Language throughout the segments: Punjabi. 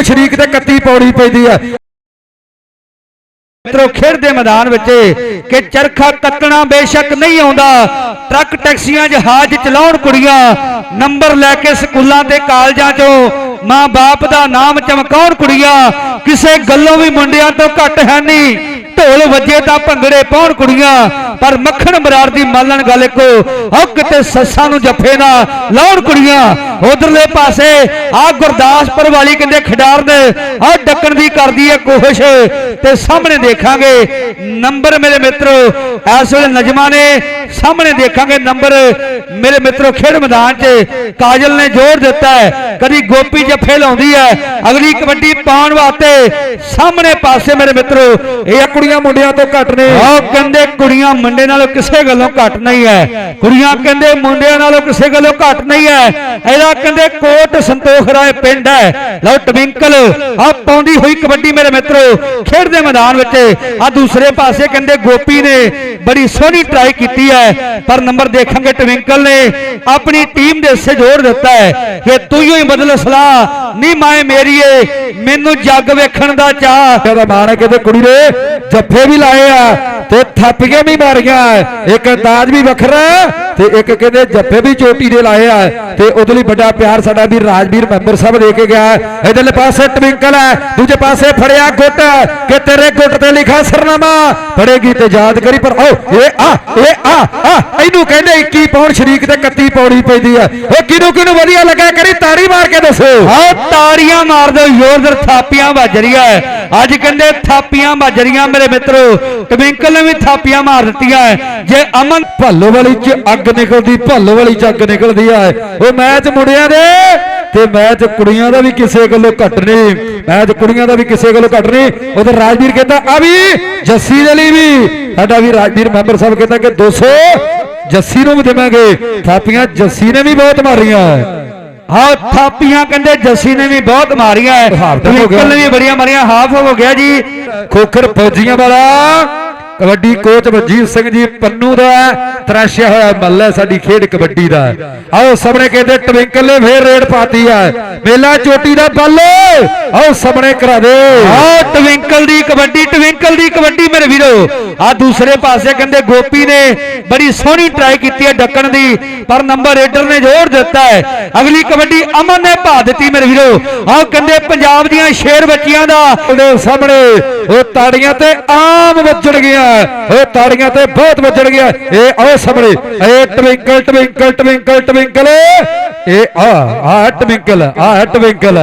ਪੌਣ ਸ਼ਰੀਕ ਤੇ 31 ਪੌੜੀ ਪੈਂਦੀ ਆ। ਮਿੱਤਰੋ, ਖੇਡ ਦੇ ਮੈਦਾਨ ਵਿੱਚ ਕਿ ਚਰਖਾ ਤੱਕਣਾ ਬੇਸ਼ੱਕ ਨਹੀਂ ਆਉਂਦਾ। ਟਰੱਕ ਟੈਕਸੀਆਂ ਜਹਾਜ਼ ਚਲਾਉਣ ਕੁੜੀਆਂ ਨੰਬਰ ਲੈ ਕੇ ਸਕੂਲਾਂ ਤੇ ਕਾਲਜਾਂ 'ਚੋਂ ਮਾਂ-ਬਾਪ ਦਾ ਨਾਮ ਚਮਕਾਉਣ ਕੁੜੀਆਂ, ਕਿਸੇ ਗੱਲੋਂ ਵੀ ਮੁੰਡਿਆਂ ਤੋਂ ਘੱਟ ਹੈ ਨਹੀਂ। ਢੋਲ ਵੱਜੇ ਤਾਂ ਭੰਗੜੇ ਪਾਉਣ ਕੁੜੀਆਂ, ਪਰ ਮੱਖਣ ਮਰਾਰ ਦੀ ਮਾਲਣ ਗੱਲ ਇੱਕੋ ਹੋ ਕਿਤੇ ਸੱਸਾਂ ਨੂੰ ਜੱਫੇ ਨਾ ਲਾਉਣ ਕੁੜੀਆਂ। ਉਧਰਲੇ ਪਾਸੇ ਆ ਗੁਰਦਾਸਪੁਰ ਵਾਲੀ ਕਹਿੰਦੇ ਖਿਡਾਰ ਨੇ ਆ ਡੱਕਣ ਦੀ ਕਰਦੀ ਹੈ ਕੋਸ਼ਿਸ਼। ਤੇ ਸਾਹਮਣੇ ਦੇਖਾਂਗੇ ਨੰਬਰ ਮੇਰੇ ਮਿੱਤਰੋ, ਇਸ ਵੇਲੇ ਨਜਮਾ ਨੇ ਸਾਹਮਣੇ ਦੇਖਾਂਗੇ ਨੰਬਰ ਮੇਰੇ ਮਿੱਤਰੋ, ਖੇਡ ਮੈਦਾਨ 'ਚ ਕਾਜਲ ਨੇ ਜ਼ੋਰ ਦਿੱਤਾ ਹੈ। ਕਦੀ ਗੋਪੀ ਜੱਫੇ ਲਾਉਂਦੀ ਹੈ, ਅਗਲੀ ਕਬੱਡੀ ਪਾਉਣ ਵਾਸਤੇ ਸਾਹਮਣੇ ਪਾਸੇ ਮੇਰੇ ਮਿੱਤਰੋ, ਇਹ ਕੁੜੀਆਂ ਮੁੰਡਿਆਂ ਤੋਂ ਘੱਟ ਨੇ ਆਹ ਕਹਿੰਦੇ ਕੁੜੀਆਂ ਮੁੰਡੇ ਨਾਲੋਂ ਕਿਸੇ ਗੱਲੋਂ ਘੱਟ ਨਹੀਂ ਹੈ। ਕੁੜੀਆਂ ਕਹਿੰਦੇ ਮੁੰਡਿਆਂ ਨਾਲੋਂ ਕਿਸੇ ਗੱਲੋਂ ਘੱਟ ਨਹੀਂ ਹੈ। ਇਹਦਾ ਕਹਿੰਦੇ ਕੋਟ ਸੰਤੋਖ ਰਾਏ ਪਿੰਡ ਹੈ। ਲਓ ਟਵਿੰਕਲ ਆ ਪਾਉਂਦੀ ਹੋਈ ਕਬੱਡੀ ਮੇਰੇ ਮਿੱਤਰੋ। ਖੇਡ ਦੇ ਮੈਦਾਨ ਵਿੱਚ ਆ ਦੂਸਰੇ ਪਾਸੇ ਕਹਿੰਦੇ ਗੋਪੀ ਨੇ ਬੜੀ ਸੋਹਣੀ ਟਰਾਈ ਕੀਤੀ ਹੈ। ਪਰ ਨੰਬਰ ਦੇਖਾਂਗੇ ਟਵਿੰਕਲ ਨੇ। ਆਪਣੀ ਟੀਮ ਦੇ ਹਿੱਸੇ ਜੋੜ ਦਿੱਤਾ ਹੈ। ਕਿ ਤੂੰ ਹੀ ਬਦਲ ਸਲਾਹ। ਨਹੀਂ ਮਾਏ ਮੇਰੀਏ ਮੈਨੂੰ ਜੱਗ ਵੇਖਣ ਦਾ ਚਾਹ ਇਹਦਾ ਮਾਣ ਕਿਤੇ ਕੁੜੀ ਦੇ ਜੱਫੇ ਵੀ ਲਾਏ ਆ। ਤੇ ਥਾਪੀਆਂ ਵੀ ਮਾਰੀਆਂ ਇੱਕ ਅੰਦਾਜ਼ ਵੀ ਵੱਖਰਾ ਤੇ ਇੱਕ ਕਹਿੰਦੇ ਜੱਫੇ ਵੀ ਚੋਟੀ ਦੇ ਲਾਏ ਆ ਤੇ ਉਹਦੇ ਲਈ ਵੱਡਾ ਪਿਆਰ ਸਾਡਾ ਵੀ ਰਾਜਵੀਰ ਮੈਂਬਰ ਸਾਹਿਬ ਦੇ ਕੇ ਗਿਆ ਇਧਰਲੇ ਪਾਸੇ ਟਵਿੰਕਲ ਹੈ ਦੂਜੇ ਪਾਸੇ ਫੜਿਆ ਗੁੱਟ ਕਿ ਤੇਰੇ ਗੁੱਟ ਤੇ ਲਿਖਾ ਸਰਨਾਮਾ। ਫੜੇਗੀ ਤੇ ਯਾਦ ਕਰੀ ਪਰ ਓ, ਇਹ ਆ ਇਹ ਆ ਆ, ਇਹਨੂੰ ਕਹਿੰਦੇ 21 ਪੌਣ ਸ਼ਰੀਕ ਤੇ 31 ਪੌੜੀ ਪੈਂਦੀ ਆ ਉਹ ਕਿਹਨੂੰ ਕਿਹਨੂੰ ਵਧੀਆ ਲੱਗਾ? ਕਰੀ ਤਾੜੀ ਮਾਰ ਕੇ ਦੱਸੋ। ਹਾਂ ਤਾੜੀਆਂ ਮਾਰ ਦਿਓ ਜ਼ੋਰਦਾਰ ਥਾਪੀਆਂ ਵੱਜ ਰਹੀਆਂ ਅੱਜ ਕਹਿੰਦੇ ਥਾਪੀਆਂ ਵੱਜ ਰਹੀਆਂ ਮੇਰੇ ਮਿੱਤਰੋ। ਟਵਿੰਕਲ ਨੇ ਵੀ ਥਾਪੀਆਂ ਮਾਰ ਦਿੱਤੀਆਂ ਹੈ। ਜੇ ਅਮਨ ਭੱਲੋ ਵਾਲੀ ਚ ਅੱਗ ਨਿਕਲਦੀ ਭੱਲੋ ਵਾਲੀ ਚ ਅੱਗ ਨਿਕਲਦੀ ਆ ਉਹ ਮੈਚ ਮੁੰਡਿਆਂ ਦੇ ਤੇ ਮੈਚ ਕੁੜੀਆਂ ਦਾ ਵੀ ਕਿਸੇ ਗੱਲੋਂ ਘੱਟ ਨਹੀਂ। ਮੈਚ ਕੁੜੀਆਂ ਦਾ ਵੀ ਕਿਸੇ ਗੱਲੋਂ ਘੱਟ ਨਹੀਂ। ਉਧਰ ਰਾਜਵੀਰ ਕਹਿੰਦਾ ਆ ਵੀ ਜੱਸੀ ਦੇ ਲਈ ਵੀ। ਸਾਡਾ ਵੀ ਰਾਜਵੀਰ ਮੈਂਬਰ ਸਾਹਿਬ ਕਹਿੰਦਾ ਕਿ 200 ਜੱਸੀ ਨੂੰ ਵੀ ਦੇਵਾਂਗੇ। ਥਾਪੀਆਂ ਜੱਸੀ ਨੇ ਵੀ ਬਹੁਤ ਮਾਰੀਆਂ ਹਾਂ ਥਾਪੀਆਂ ਕਹਿੰਦੇ ਜੱਸੀ ਨੇ ਵੀ ਬਹੁਤ ਮਾਰੀਆਂ ਟਵਿੰਕਲ ਨੇ ਵੀ ਬੜੀਆਂ ਮਾਰੀਆਂ ਹਾਫ ਹੋ ਗਿਆ ਜੀ। ਖੋਖਰ ਫੌਜੀਆਂ ਵਾਲਾ ਕਬੱਡੀ ਕੋਚ ਮਨਜੀਤ ਸਿੰਘ ਜੀ ਪੰਨੂ ਦਾ ਤਰਾਸ਼ਿਆ ਹੋਇਆ ਮੱਲ ਸਾਡੀ ਖੇਡ ਕਬੱਡੀ ਦਾ ਆਓ ਸਾਹਮਣੇ ਕਹਿੰਦੇ ਟਵਿੰਕਲ ਨੇ ਫੇਰ ਰੇਡ ਪਾਤੀ ਆ ਮੇਲਾ ਚੋਟੀ ਦਾ ਬੱਲ ਆਓ ਸਾਹਮਣੇ ਕਰਾ ਦੇ। ਆਓ ਟਵਿੰਕਲ ਦੀ ਕਬੱਡੀ, ਟਵਿੰਕਲ ਦੀ ਕਬੱਡੀ ਮੇਰੇ ਵੀਰੋ। ਆ ਦੂਸਰੇ ਪਾਸੇ ਕਹਿੰਦੇ ਗੋਪੀ ਨੇ ਬੜੀ ਸੋਹਣੀ ਟਰਾਈ ਕੀਤੀ ਹੈ ਡੱਕਣ ਦੀ, ਪਰ ਨੰਬਰ ਰੇਡਰ ਨੇ ਜ਼ੋਰ ਦਿੱਤਾ ਹੈ। ਅਗਲੀ ਕਬੱਡੀ ਅਮਨ ਨੇ ਭਾ ਦਿੱਤੀ ਮੇਰੇ ਵੀਰੋ। ਆਓ ਕਹਿੰਦੇ ਪੰਜਾਬ ਦੀਆਂ ਸ਼ੇਰ ਬੱਚੀਆਂ ਦਾ। ਸਾਹਮਣੇ ਉਹ ਤਾੜੀਆਂ ਤੇ ਆਮ ਵੱਜਣ ਗਿਆ ਉਹ ਤਾੜੀਆਂ ਤੇ ਬਹੁਤ ਵੱਜਣ ਗਿਆ ਇਹ ਆਓ ਸਾਹਮਣੇ। ਇਹ ਟਵਿੰਕਲ ਟਵਿੰਕਲ ਟਵਿੰਕਲ ਟਵਿੰਕਲ। ਇਹ ਆ ਆ ਟਵਿੰਕਲ ਆ ਟਵਿੰਕਲ।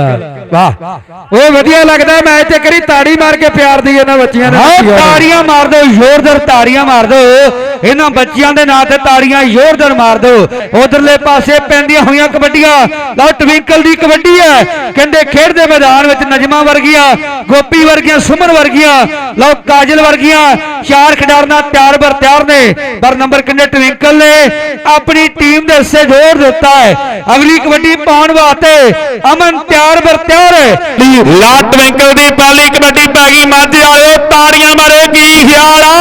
ਵਾਹ। ਉਹ ਵਧੀਆ ਲੱਗਦਾ ਮੈਚ ਤੇ ਕਰੀ ਤਾੜੀ ਮਾਰ ਕੇ ਪਿਆਰ ਦੀ ਇਹਨਾਂ ਬੱਚੀਆਂ ਨੇ ਤਾੜੀਆਂ ਮਾਰ ਦਿਓ ਜ਼ੋਰਦਾਰ ਤਾੜੀਆਂ ਮਾਰ ਦਿਓ। ਇਹਨਾਂ ਬੱਚਿਆਂ ਦੇ ਨਾਂ ਤੇ ਤਾੜੀਆਂ ਜ਼ੋਰਦਾਰ ਮਾਰ ਦਿਓ। ਉਧਰਲੇ ਪਾਸੇ ਪੈਂਦੀਆਂ ਹੋਈਆਂ ਕਬੱਡੀਆਂ। ਲਓ ਟਵਿੰਕਲ ਦੀ ਕਬੱਡੀ ਹੈ। ਕਹਿੰਦੇ ਖੇਡ ਦੇ ਮੈਦਾਨ ਵਿੱਚ ਨਜਮਾ ਵਰਗੀਆਂ ਗੋਪੀ ਵਰਗੀਆਂ ਸੁਮਨ ਵਰਗੀਆਂ ਲਓ ਕਾਜਲ ਵਰਗੀਆਂ। ਚਾਰ ਖਿਡਾਰਨਾ ਤਿਆਰ ਬਰ ਤਿਆਰ ਨੇ। ਪਰ ਨੰਬਰ ਕਹਿੰਦੇ ਟਵਿੰਕਲ ਨੇ। ਆਪਣੀ ਟੀਮ ਦੇ ਹਿੱਸੇ ਜ਼ੋਰ ਦਿੱਤਾ ਹੈ। ਅਗਲੀ ਕਬੱਡੀ ਪਾਉਣ ਵਾਸਤੇ ਅਮਨ ਤਿਆਰ ਬਰ ਤਿਆਰ ਹੈ। ਲਾ ਟਵਿੰਕਲ ਦੀ ਪਹਿਲੀ ਕਬੱਡੀ ਪੈ ਗਈ ਮੱਝ ਵਾਲਿਓ ਤਾੜੀਆਂ ਮਾਰੋ ਕੀ ਖਿਆਲ ਆ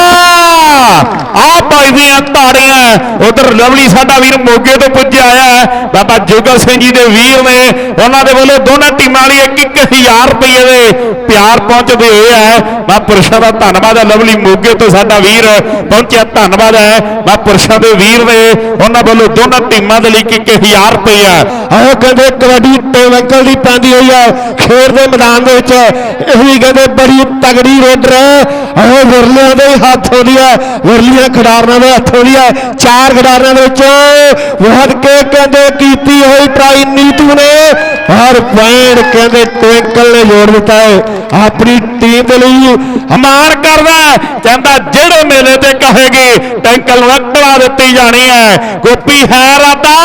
ਆ ਭਾਈ ਦੀਆਂ ਤਾੜੀਆਂ ਉਧਰ ਲਵਲੀ ਸਾਡਾ ਵੀਰ ਮੋਗੇ ਤੋਂ ਪੁੱਜਿਆ ਆਇਆ ਬਾਬਾ ਜੋਗਲ ਸਿੰਘ ਜੀ ਦੇ ਵੀਰ ਨੇ, ਉਹਨਾਂ ਦੇ ਵੱਲੋਂ ਦੋਨਾਂ ਟੀਮਾਂ ਲਈ 1-1000 ਰੁਪਏ ਦੇ ਪਿਆਰ ਪਹੁੰਚਦੇ ਹੋਏ ਹੈ। ਮੈਂ ਪੁਰਸ਼ਾਂ ਦਾ ਧੰਨਵਾਦ ਹੈ। ਲਵਲੀ ਮੋਗੇ ਤੋਂ ਸਾਡਾ ਵੀਰ ਪਹੁੰਚਿਆ, ਧੰਨਵਾਦ ਹੈ। ਮੈਂ ਪੁਰਸ਼ਾਂ ਦੇ ਵੀਰ ਨੇ ਉਹਨਾਂ ਵੱਲੋਂ ਦੋਨਾਂ ਟੀਮਾਂ ਦੇ ਲਈ 1-1000 ਰੁਪਏ ਆਹ ਕਹਿੰਦੇ ਕਬੱਡੀ ਟਵਿੰਕਲ ਦੀ ਪੈਂਦੀ ਹੋਈ ਹੈ। ਖੇਡ ਦੇ ਮੈਦਾਨ ਦੇ ਵਿੱਚ ਇਹ ਵੀ ਕਹਿੰਦੇ ਬੜੀ ਤਗੜੀ ਰੇਡਰ ਆਹ ਵਿਰਲਿਆਂ ਦੇ ਹੱਥ ਹੁੰਦੀ ਆ ਵਿਰਲੀਆਂ ਖਿਡਾਰਨਾਂ ਦੇ ਹੱਥ ਹੁੰਦੀ ਹੈ। ਚਾਰ ਖਿਡਾਰਨਾਂ ਵਿੱਚ ਵੱਧ ਕੇ ਕਹਿੰਦੇ ਕੀਤੀ ਹੋਈ ਟਰਾਈ, ਨੀਤੂ ਨੇ। ਹਰ ਪੁਆਇੰਟ ਕਹਿੰਦੇ ਟਵਿੰਕਲ ਨੇ ਜੋੜ ਦਿੱਤਾ ਹੈ। ਆਪਣੀ ਟੀਮ ਦੇ ਲਈ ਹਮਾਨ ਕਰਦਾ ਕਹਿੰਦਾ ਜਿਹੜੇ ਮੇਲੇ ਤੇ ਕਹੇਗੀ ਟੈਂਕਲ ਨੂੰ ਅਕੜਾ ਦਿੱਤੀ ਜਾਣੀ ਹੈ। ਗੋਪੀ ਹੈ ਰਾਤਾ।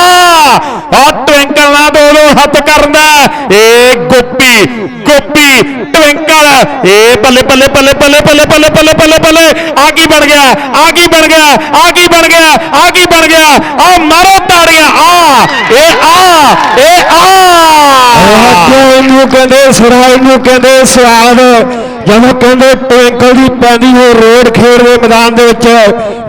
ਔਰ ਟਵਿੰਕਲ ਨਾਲ ਦੋਨੋਂ ਹੱਥ ਕਰਦਾ ਏ ਗੋਪੀ ਗੋਪੀ, ਟਵਿੰਕਲ। ਏ ਬੱਲੇ ਬੱਲੇ ਬੱਲੇ ਬੱਲੇ ਬੱਲੇ ਬੱਲੇ ਬੱਲੇ ਬੱਲੇ ਬੱਲੇ। ਆ ਕੀ ਬਣ ਗਿਆ? ਆ ਕੀ ਬਣ ਗਿਆ? ਆ ਕੀ ਬਣ ਗਿਆ ਆ ਕੀ ਬਣ ਗਿਆ ਆ ਮਾਰੋ ਤਾੜੀਆਂ, ਆ ਏ ਆ ਏ ਆ। ਅੱਗੇ ਇਹਨੂੰ ਕਹਿੰਦੇ ਸੁਰਾ ਨੂੰ ਕਹਿੰਦੇ ਸਵਾਦ। ਜਦੋਂ ਕਹਿੰਦੇ ਟਵਿੰਕਲ ਦੀ ਪੈਂਦੀ ਹੋਈ ਰੋਡ ਖੇਡ ਦੇ ਮੈਦਾਨ ਦੇ ਵਿੱਚ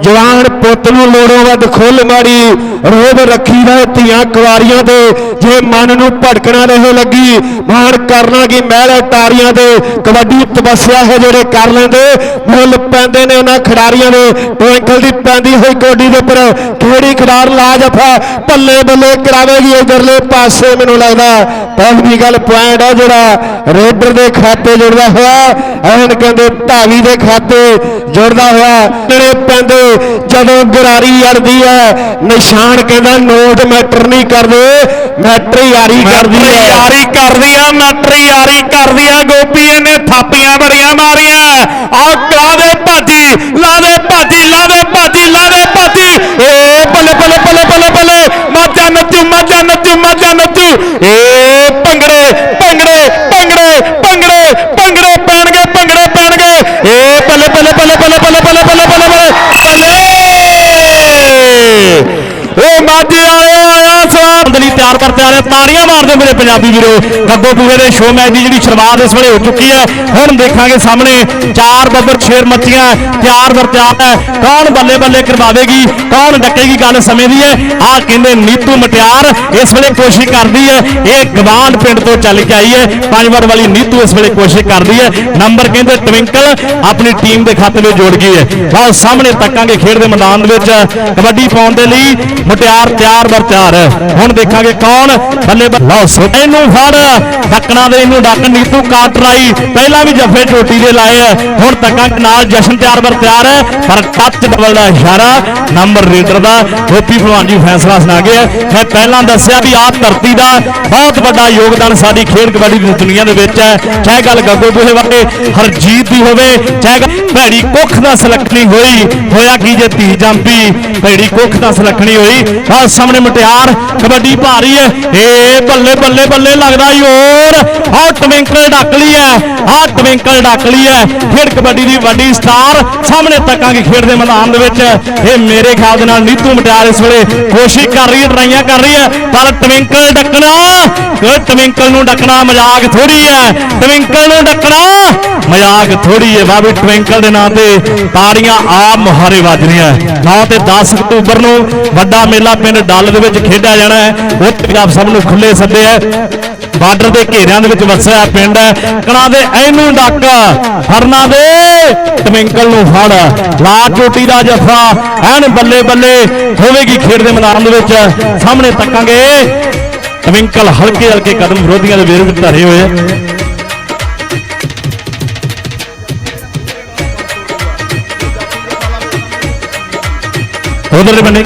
ਜਵਾਨ ਪੁੱਤ ਨੂੰ ਲੋੜੋਂ ਵੱਧ ਖੁੱਲ ਮਾਰੀ ਰੋਬ ਰੱਖੀ ਦਾ ਧੀਆਂ ਕੁਆਰੀਆਂ ਦੇ। ਜੇ ਮਨ ਨੂੰ ਭਟਕਣਾ ਰਹੇ ਲੱਗੀ, ਮਾਣ ਕਰਨਾ ਕੀ ਮਹਿਲ ਟਾਰੀਆਂ ਦੇ ਕਬੱਡੀ ਤਪੱਸਿਆ ਹੈ ਜਿਹੜੇ ਕਰ ਲੈਂਦੇ, ਮੁੱਲ ਪੈਂਦੇ ਨੇ ਉਹਨਾਂ ਖਿਡਾਰੀਆਂ ਦੇ। ਟਵਿੰਕਲ ਦੀ ਪੈਂਦੀ ਹੋਈ ਗੋਡੀ ਦੇ ਉੱਪਰ ਕਿਹੜੀ ਖਿਡਾਰ ਲਾ ਜਫਾ ਪੱਲੇ ਬੱਲੇ ਕਰਾਵੇਗੀ ਇਧਰਲੇ ਪਾਸੇ ਮੈਨੂੰ ਲੱਗਦਾ। ਪਹਿਲੀ ਗੱਲ ਪੁਆਇੰਟ ਹੈ ਜਿਹੜਾ ਰੇਡਰ ਦੇ ਖਾਤੇ ਜੁੜਦਾ ਹੋਇਆ, ਐਨ ਕਹਿੰਦੇ ਢਾਵੀ ਦੇ ਖਾਤੇ ਜੁੜਦਾ ਹੋਇਆ। ਜਿਹੜੇ ਪੈਂਦੇ ਜਦੋਂ ਗਰਾਰੀ ਅੜਦੀ ਹੈ ਨਿਸ਼ਾਨ ਕਹਿੰਦਾ ਨੋਟ ਮੈਟਰ ਨਹੀਂ ਕਰਦੇ ਮੈਟਰ ਯਾਰੀ ਕਰਦੀ ਹੈ ਯਾਰੀ ਕਰਦੀ ਆ ਮੈਟਰ ਯਾਰੀ ਕਰਦੀ ਆ ਗੋਪੀ ਇਹਨੇ ਥਾਪੀਆਂ ਬੜੀਆਂ ਮਾਰੀਆਂ ਆਹ ਕਰਾ ਦੇ ਭਾਜੀ ਲਾ ਦੇ ਭਾਜੀ ਲਾ ਦੇ ਭਾਜੀ ਲਾ ਦੇ ਭਾਜੀ ਏ ਬੱਲੇ ਬੱਲੇ ਬੱਲੇ ਬੱਲੇ ਬੱਲੇ ਮਾਜਾ ਨੱਚੂ ਮਾਜਾ ਨੱਚੂ ਮਾਜਾ ਨੱਚੂ ਏ ਭੰਗੜੇ ਭੰਗੜੇ ਭੰਗੜੇ ਭੰਗੜੇ ਭੰਗੜੇ ਪੈਣਗੇ ਭੰਗੜੇ ਪੈਣਗੇ ਏ ਬੱਲੇ ਬੱਲੇ ਬੱਲੇ ਬੱਲੇ ਬੱਲੇ ਬੱਲੇ ਬੱਲੇ my dear ਤਿਆਰ ਕਰਤੇ ਤਾੜੀਆਂ ਮਾਰਦੇ ਮੇਰੇ ਪੰਜਾਬੀ ਵੀਰੋ। ਗੱਗੋ ਪੂਰੇ ਦੇ ਸ਼ੋਅ ਮੈਚ ਦੀ ਜਿਹੜੀ ਸ਼ੁਰੂਆਤ ਇਸ ਵੇਲੇ ਹੋ ਚੁੱਕੀ ਹੈ। ਹੁਣ ਦੇਖਾਂਗੇ ਸਾਹਮਣੇ ਚਾਰ ਬੱਬਰ ਛੇਰ ਮੱਛੀਆਂ, ਤਿਆਰ ਵਰ ਤਿਆਰ ਹੈ। ਕੌਣ ਬੱਲੇ ਬੱਲੇ ਕਰਵਾਵੇਗੀ, ਕੌਣ ਡੱਕੇਗੀ ਗੱਲ ਸਮੇਂ ਦੀ ਹੈ। ਆਹ ਕਹਿੰਦੇ ਨੀਤੂ ਮਟਿਆਰ ਇਸ ਵੇਲੇ ਕੋਸ਼ਿਸ਼ ਕਰਦੀ ਹੈ। ਇਹ ਗਵਾਂਡ ਪਿੰਡ ਤੋਂ ਚੱਲ ਕੇ ਆਈ ਹੈ। ਪੰਜ ਵਾਰ ਵਾਲੀ ਨੀਤੂ ਇਸ ਵੇਲੇ ਕੋਸ਼ਿਸ਼ ਕਰਦੀ ਹੈ। ਨੰਬਰ ਕਹਿੰਦੇ ਟਵਿੰਕਲ, ਆਪਣੀ ਟੀਮ ਦੇ ਖਾਤੇ ਵਿੱਚ ਜੋੜ ਗਈ ਹੈ। ਬਹੁਤ ਸਾਹਮਣੇ ਤੱਕਾਂਗੇ ਖੇਡ ਦੇ ਮੈਦਾਨ ਦੇ ਵਿੱਚ। ਕਬੱਡੀ ਪਾਉਣ ਦੇ ਲਈ ਮਟਿਆਰ ਤਿਆਰ ਵਰ ਤਿਆਰ ਹੈ। ਹੁਣ ਦੇਖਾਂਗੇ ਕੌਣ ਬੱਲੇ ਲਓ ਸੋ, ਇਹਨੂੰ ਫੜ। ਡੱਕਣਾ ਦੇ ਇਹਨੂੰ ਡੱਕ ਨੀਤੂ ਕਾਟ ਰਾਈ। ਪਹਿਲਾਂ ਵੀ ਜੱਫੇ ਟੋਟੀ ਦੇ ਲਾਏ ਹੁਣ ਤੱਕਾਂਗੇ ਨਾਲ ਜਸ਼ਨ ਤਿਆਰ ਬਰ ਤਿਆਰ ਹੈ। ਪਰ ਟੱਚ ਡਬਲ ਦਾ ਇਸ਼ਾਰਾ, ਨੰਬਰ ਰੀਡਰ ਦਾ। ਗੋਪੀ ਭਲਵਾਨ ਜੀ ਫੈਸਲਾ ਸੁਣਾ ਗਏ ਮੈਂ ਪਹਿਲਾਂ ਦੱਸਿਆ ਵੀ ਆਹ ਧਰਤੀ ਦਾ ਬਹੁਤ ਵੱਡਾ ਯੋਗਦਾਨ ਸਾਡੀ ਖੇਡ ਕਬੱਡੀ ਦੀ ਦੁਨੀਆ ਦੇ ਵਿੱਚ ਹੈ। ਚਾਹੇ ਗੱਲ ਗੱਗੋ ਬੂਹੇ ਵਾਲੇ ਹਰਜੀਤ ਦੀ ਹੋਵੇ, ਚਾਹੇ ਗੱਲ ਭੈੜੀ ਕੁੱਖ ਦਾ ਸਲੱਖਣੀ ਹੋਈ, ਹੋਇਆ ਕੀ ਜੇ ਧੀ ਜੰਪੀ। ਭੈੜੀ ਕੁੱਖ ਦਾ ਸਲੱਖਣੀ ਹੋਈ। ਆਹ ਸਾਹਮਣੇ ਮਟਿਆਰ ਕਬੱਡੀ ਭਾਰੀ ਹੈ। ਏ ਬੱਲੇ ਬੱਲੇ ਬੱਲੇ ਲੱਗਦਾ ਈ ਹੋਰ ਆਹ ਟਵਿੰਕਲ ਡਾਕਲੀ ਲਈ ਹੈ ਆਹ ਟਵਿੰਕਲ ਡਾਕਲੀ ਲਈ ਹੈ ਖੇਡ ਕਬੱਡੀ ਦੀ ਵੱਡੀ ਸਟਾਰ ਸਾਹਮਣੇ ਤੱਕਾਂਗੇ ਖੇਡ ਦੇ ਮੈਦਾਨ ਦੇ ਵਿੱਚ। ਇਹ ਮੇਰੇ ਖਿਆਲ ਦੇ ਨਾਲ ਨੀਤੂ ਮਟਿਆਰ ਇਸ ਵੇਲੇ ਕੋਸ਼ਿਸ਼ ਕਰ ਰਹੀ ਹੈ ਟਰਾਈਆਂ ਕਰ ਰਹੀ ਹੈ। ਪਰ ਟਵਿੰਕਲ ਡੱਕਣਾ ਟਵਿੰਕਲ ਨੂੰ ਡੱਕਣਾ ਮਜ਼ਾਕ ਥੋੜੀ ਹੈ। ਟਵਿੰਕਲ ਨੂੰ ਡੱਕਣਾ, ਮਜ਼ਾਕ ਥੋੜੀ ਹੈ। ਬਾਬੇ ਟਵਿੰਕਲ ਦੇ ਨਾਂ ਤੇ ਤਾੜੀਆਂ ਆਪ ਮੁਹਾਰੇ ਵੱਜ ਰਹੀਆਂ। 9 ਤੇ 10 ਅਕਤੂਬਰ ਨੂੰ ਵੱਡਾ ਮੇਲਾ ਪਿੰਡ ਡੱਲ ਦੇ ਵਿੱਚ ਖੇਡਿਆ ਜਾਣਾ ਹੈ। ਉਹ ਪੰਜਾਬ ਸਭ ਨੂੰ ਖੁੱਲੇ ਸੱਦੇ ਹੈ ਬਾਰਡਰ ਦੇ ਘੇਰਿਆਂ ਦੇ ਵਿੱਚ ਵਸਿਆ ਪਿੰਡ ਹੈ ਕਣਾ ਦੇ ਇਹਨੂੰ ਡੱਕ, ਹਰਨਾ ਦੇ ਟਵਿੰਕਲ ਨੂੰ ਫੜ। ਲਾ ਚੋਟੀ ਦਾ ਜੱਫਾ, ਐਨ ਬੱਲੇ ਬੱਲੇ ਹੋਵੇਗੀ ਖੇਡ ਦੇ ਮੈਦਾਨ ਦੇ ਵਿੱਚ। ਸਾਹਮਣੇ ਤੱਕਾਂਗੇ ਟਵਿੰਕਲ ਹਲਕੇ ਹਲਕੇ ਕਦਮ ਵਿਰੋਧੀਆਂ ਦੇ ਵਿਰੁੱਧ ਧਰੇ ਹੋਏ ਉਧਰਲੇ ਬੰਨੇ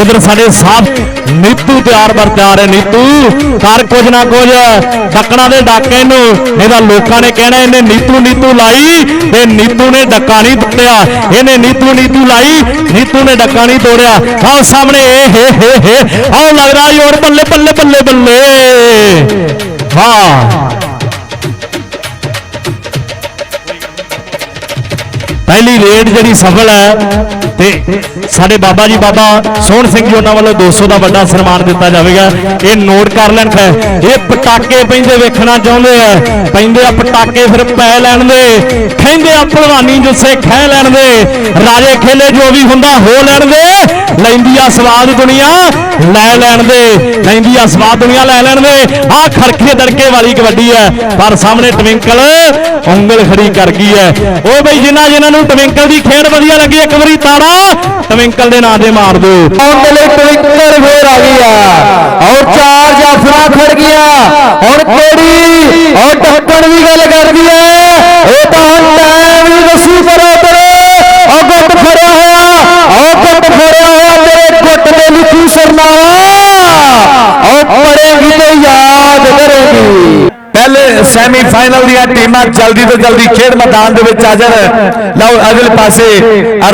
ਉਧਰ ਸਾਡੇ ਸਾਹਿਬ ਨੀਤੂ ਤਿਆਰ ਬਰ ਤਿਆਰ ਹੈ, ਨੀਤੂ। ਕਰ ਕੁਝ ਨਾ ਕੁਝ, ਡੱਕਣਾ ਦੇ ਡਾਕੇ ਨੂੰ। ਨਹੀਂ ਲੋਕਾਂ ਨੇ ਕਹਿਣਾ, ਇਹਨੇ ਨੀਤੂ ਨੀਤੂ ਲਾਈ। ਤੇ ਨੀਤੂ ਨੇ ਡੱਕਾ ਨਹੀਂ ਤੋੜਿਆ ਇਹਨੇ ਨੀਤੂ ਨੀਤੂ ਲਾਈ। ਨੀਤੂ ਨੇ ਡੱਕਾ ਨਹੀਂ ਤੋੜਿਆ। ਆਹ ਸਾਹਮਣੇ ਏ ਹੇ ਹੇ ਹੇ ਆਹ ਲੱਗਦਾ ਈ ਹੋਰ ਬੱਲੇ ਬੱਲੇ ਬੱਲੇ ਬੱਲੇ। ਵਾਹ। ਪਹਿਲੀ ਰੇਡ ਜਿਹੜੀ ਸਫਲ ਹੈ ਤੇ ਸਾਡੇ ਬਾਬਾ ਜੀ ਬਾਬਾ ਸੋਹਣ ਸਿੰਘ ਜੀ ਉਹਨਾਂ ਵੱਲੋਂ 200 ਦਾ ਵੱਡਾ ਸਨਮਾਨ ਦਿੱਤਾ ਜਾਵੇਗਾ। ਇਹ ਨੋਟ ਕਰ ਲੈਣ ਹੈ ਇਹ ਪਟਾਕੇ ਪੈਂਦੇ ਵੇਖਣਾ ਚਾਹੁੰਦੇ ਆ। ਪੈਂਦੇ ਆ ਪਟਾਕੇ ਫਿਰ ਪੈ ਲੈਣ ਦੇ। ਕਹਿੰਦੇ ਆ ਭਲਵਾਨੀ ਜੁੱਸੇ ਖਹਿ ਲੈਣ ਦੇ। ਰਾਜੇ ਖੇਲੇ ਜੋ ਵੀ ਹੁੰਦਾ ਹੋ ਲੈਣ ਦੇ। ਲੈਂਦੀ ਆ ਸਵਾਦ ਦੁਨੀਆ, ਲੈ ਲੈਣ ਦੇ। ਲੈਂਦੀ ਆ ਸਵਾਦ ਦੁਨੀਆ, ਲੈ ਲੈਣ ਦੇ। ਆ ਖੜਕੇ ਦੜਕੇ ਵਾਲੀ ਕਬੱਡੀ ਹੈ। ਪਰ ਸਾਹਮਣੇ ਟਵਿੰਕਲ ਉਂਗਲ ਖੜੀ ਕਰ ਗਈ ਹੈ। ਉਹ ਬਈ ਜਿਨ੍ਹਾਂ ਜਿਨ੍ਹਾਂ ਨੂੰ ਟਵਿੰਕਲ ਦੀ ਖੇਡ ਵਧੀਆ ਲੱਗੀ, ਇੱਕ ਵਾਰੀ ਤਾੜਾ ਟਵਿੰਕਲ ਦੇ ਨਾਂ ਤੇ ਮਾਰ ਦਿਓ ਆਉਣ ਦੇ ਲਈ ਟਵਿੰਕਲ ਫੇਰ ਆ ਗਈ ਆ। ਔਰ ਚਾਰ ਜਾਫਰਾ ਖੜ ਗਿਆ ਹੁਣ ਕਿਹੜੀ? ਔਰ ਟੱਕਣ ਦੀ ਗੱਲ ਕਰਦੀ ਹੈ। ਸੈਮੀਫਾਈਨਲ ਦੀਆਂ ਟੀਮਾਂ ਜਲਦੀ ਤੋਂ ਜਲਦੀ ਖੇਡ ਮੈਦਾਨ ਦੇ ਵਿੱਚ ਹਾਜ਼ਰ। ਲਓ, ਅਗਲੇ ਪਾਸੇ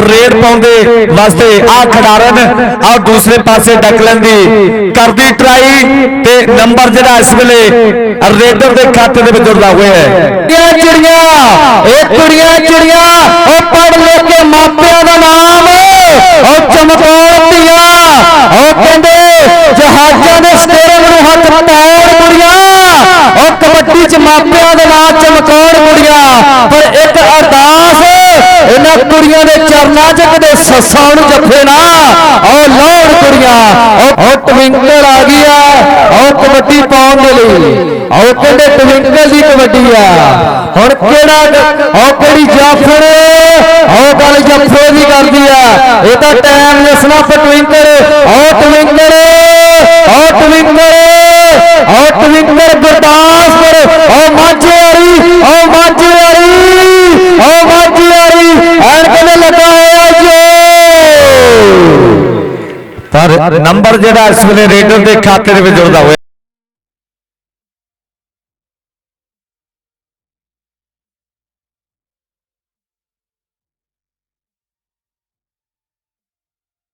ਰੇਡ ਪਾਉਂਦੇ ਵਾਸਤੇ ਆ ਖਿਡਾਰਨ, ਆ ਦੂਸਰੇ ਪਾਸੇ ਡਕਲਨ ਦੀ। ਕਰਦੀ ਟਰਾਈ ਤੇ ਨੰਬਰ ਜਿਹੜਾ ਇਸ ਵੇਲੇ ਰੇਡਰ ਦੇ ਖਾਤੇ ਦੇ ਵਿੱਚ ਜੁੜਦਾ ਹੋਇਆ ਹੈ। ਕੁੜੀਆਂ ਚਿੜੀਆਂ ਇਹ ਕੁੜੀਆਂ ਚਿੜੀਆਂ ਉਹ ਪੜ ਲੈ ਕੇ ਮਾਪਿਆਂ ਦਾ ਨਾਮ ਉਹ ਚਮਕੌਰ ਧੀਆਂ ਉਹ ਕਹਿੰਦੇ ਜਹਾਜ਼ਾਂ ਦੇ ਸਟੇਰਿੰਗ ਨੂੰ ਹੱਥ ਪਾਉਣ ਕੁੜੀਆਂ ਉਹ ਕਬੱਡੀ ਕਬੱਡੀ ਚ ਮਾਪਿਆਂ ਦੇ ਨਾਂ ਚਮਕਾਉਣ ਕੁੜੀਆਂ ਪਰ ਇੱਕ ਅਰਦਾਸ ਇਹਨਾਂ ਕੁੜੀਆਂ ਦੇ ਕਦੇ ਸੱਸਾਂ ਨੂੰ ਜੱਫੇ ਨਾ। ਉਹ ਲਾਉਣ ਕੁੜੀਆਂ ਉਹ ਟਵਿੰਕਲ ਆ ਗਈ ਆ। ਉਹ ਕਬੱਡੀ ਪਾਉਣ ਦੇ ਲਈ। ਉਹ ਕਹਿੰਦੇ ਟਵਿੰਕਲ ਦੀ ਕਬੱਡੀ ਆ। ਹੁਣ ਕਿਹੜਾ ਉਹ ਕਿਹੜੀ ਜਾਫਰ ਉਹ ਗੱਲ ਜੱਫੇ ਦੀ ਕਰਦੀ ਆ। ਇਹ ਤਾਂ ਟਾਈਮ ਦੱਸਣਾ ਪਰ ਟਵਿੰਕਲ ਉਹ ਟਵਿੰਕਲ ਉਹ ਟਵਿੰਕਲ ਉਹ ਟਵਿੰਕਲ ਗੁਰਦਾਸਪੁਰ। ਉਹ ਮਾਝੇ ਵਾਲੀ ਉਹ ਮਾਝੇ ਵਾਲੀ। ਨੰਬਰ ਜਿਹੜਾ ਇਸ ਵੇਲੇ ਰੇਡਰ ਦੇ ਖਾਤੇ ਦੇ ਵਿੱਚ ਜੁੜਦਾ ਹੋਇਆ।